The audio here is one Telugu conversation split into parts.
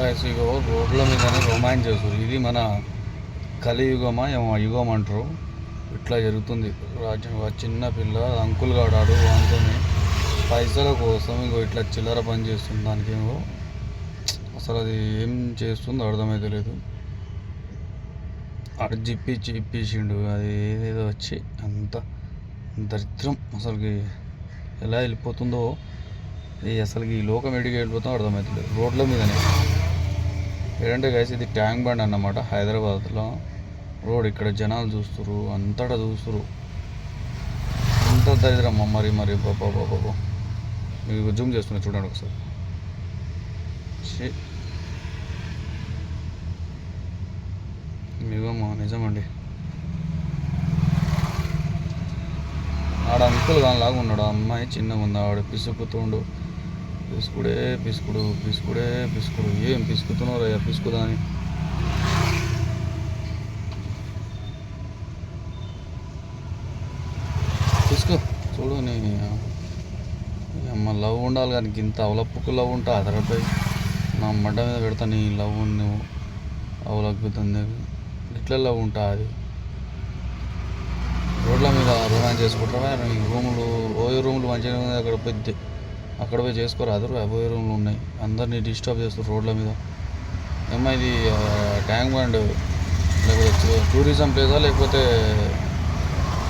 గైస్ ఇగో రోడ్ల మీదనే రొమాన్స్ చేస్తారు ఇది మన కలియుగమా ఏమో యుగం అంటారు. ఇట్లా జరుగుతుంది. రాజ్యం చిన్న పిల్ల అంకుల్ గాడాడు వానితోని. పైసల కోసం ఇగో ఇట్లా చిల్లర పని చేస్తుంది దానికి ఏమో. అసలు అది ఏం చేస్తుందో అర్థమైతే లేదు. అటు జిప్పి ఇప్పించిండు అది ఏదేదో వచ్చి అంత దరిద్రం. అసలుకి ఎలా వెళ్ళిపోతుందో. ఈ అసలుకి ఈ లోకం ఎడికి వెళ్ళిపోతుందో అర్థమవుతలేదు రోడ్ల మీదనే. ఏంటంటే గైస్ ఇది ట్యాంక్ బండ్ అన్నమాట. హైదరాబాద్లో రోడ్ ఇక్కడ జనాలు చూస్తురు అంతటా చూస్తురు అంత దరిద్రమ్మ మరి మరి బాబా బాబా మీకు జూమ్ చేస్తున్నా చూడండి ఒకసారి. ఛీ. నిజమండి. ఆడ అంకుల్ దానిలాగా ఉన్నాడు. ఆ అమ్మాయి చిన్నగా ఉంది ఆవిడ పిసుకుతుండు పిసుకుడే పిసుకుడు పిసుకుడే పిసుకుడు ఏం పిసుకుతున్నావు అయ్యా పిసుకుదా అని. పిసుకు చూడు నీ అమ్మ లవ్ ఉండాలి కానీ ఇంత అవలప్పుకు లవ్ ఉంటా అదరపై. నా మడ్డ మీద పెడతా నీ లవ్ నువ్వు. అవలక్కుతుంది. ఇట్లా లవ్ ఉంటా అది? రోడ్ల మీద రొమాన్స్ చేసుకుంటారా రూములు ఓయో రూములు మంచిగా ఉంది అక్కడ పెద్ద అక్కడ పోయి చేసుకోరాదు అబోయే రూమ్లు ఉన్నాయి. అందరినీ డిస్టర్బ్ చేస్తారు రోడ్ల మీద. ఏమో ఇది ట్యాంక్ బండ్? లేకపోతే టూరిజం ప్లేసా? లేకపోతే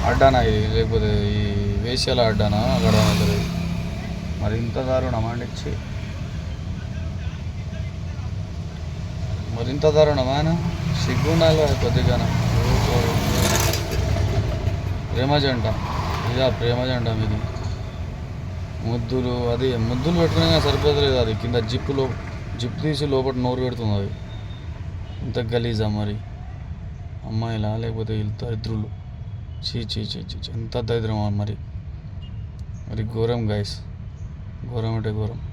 అడ్డానా ఇది? లేకపోతే ఈ వేశ్యాల అడ్డానా? అక్కడ మరి ఇంత దారుణమా అండిచ్చి మరింత దారుణమా సిగ్గుండాలి కొద్దిగా? ప్రేమ జంట ఇదా ప్రేమ జంట మీది. ముద్దులు అది ముద్దులు పెట్టుకునే సరిపోతలేదు అది. కింద జిప్పులో జిప్ తీసి లోపల నోరు పెడుతుంది అది. ఇంత గలీజా మరి. అమ్మాయిలా లేకపోతే వీళ్ళు దరిద్రులు. చీ చీ చీ చీ ఎంత దరిద్రమా మరి. మరి ఘోరం గాయస్ ఘోరం అంటే ఘోరం.